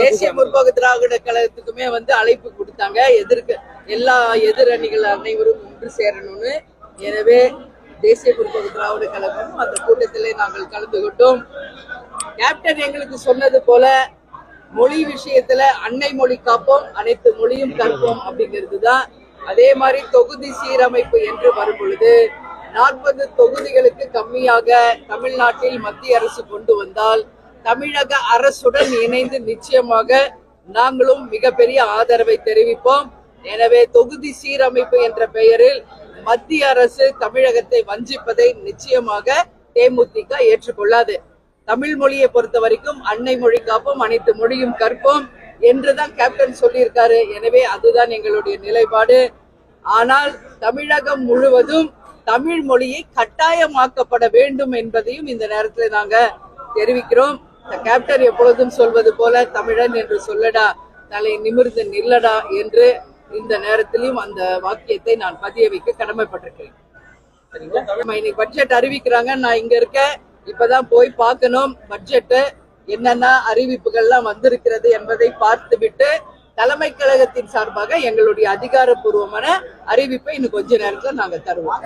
தேசிய முற்போக்கு திராவிட கழகத்துக்குமே வந்து அழைப்பு கொடுத்தாங்க. எதிர்க்க எல்லா எதிரணிகள் அனைவரும் ஒன்று சேரணும்னு. எனவே தேசிய முற்போக்கு திராவிட கழகம் அந்த கூட்டத்திலே நாங்கள் கலந்து கொண்டோம். கேப்டன் எங்களுக்கு சொன்னது போல மொழி விஷயத்துல அன்னை மொழி காப்போம் அனைத்து மொழியும் கற்போம் அப்படிங்கிறது தான். அதே மாதிரி தொகுதி சீரமைப்பு என்று வரும் பொழுது நாற்பது தொகுதிகளுக்கு கம்மியாக தமிழ்நாட்டில் மத்திய அரசு கொண்டு வந்தால் தமிழக அரசுடன் இணைந்து நிச்சயமாக நாங்களும் மிகப்பெரிய ஆதரவை தெரிவிப்போம். எனவே தொகுதி சீரமைப்பு என்ற பெயரில் மத்திய அரசு தமிழகத்தை வஞ்சிப்பதை நிச்சயமாக தேமுதிக ஏற்றுக்கொள்ளாது. தமிழ் மொழியை பொறுத்த வரைக்கும் அன்னை மொழி காப்போம் அனைத்து மொழியும் கற்போம் என்றுதான் கேப்டன் சொல்லியிருக்காரு. எனவே அதுதான் எங்களுடைய நிலைப்பாடு. ஆனால் தமிழகம் முழுவதும் தமிழ் மொழியை கட்டாயமாக்கப்பட வேண்டும் என்பதையும் இந்த நேரத்தில் நாங்க தெரிவிக்கிறோம். கேப்டர் கேப்டன் எப்பொழுதும் சொல்வது போல தமிழன் என்று சொல்லடா தலை நிமிர்ந்து நில்லடா என்று இந்த நேரத்திலும் அந்த வாக்கியத்தை நான் பதிய வைக்க கடமைப்பட்டிருக்கிறேன். இன்னைக்கு பட்ஜெட் அறிவிக்கிறாங்க. நான் இங்க இருக்கேன். இப்பதான் போய் பார்க்கணும். பட்ஜெட் என்னென்ன அறிவிப்புகள்லாம் வந்திருக்கிறது என்பதை பார்த்துவிட்டு தலைமை கழகத்தின் சார்பாக எங்களுடைய அதிகாரப்பூர்வமான அறிவிப்பை இன்னும் கொஞ்ச நேரத்தில் நாங்க தருவோம்.